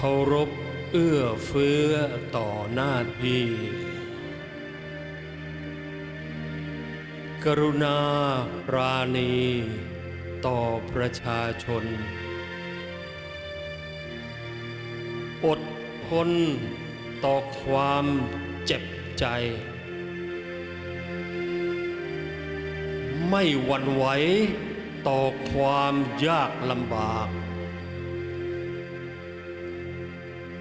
เคารพเอื้อเฟื้อต่อหน้าที่ กรุณาปราณี ต่อประชาชน อดทนต่อความเจ็บใจ ไม่หวั่นไหวต่อความยากลำบาก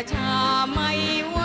ประชาไม่ว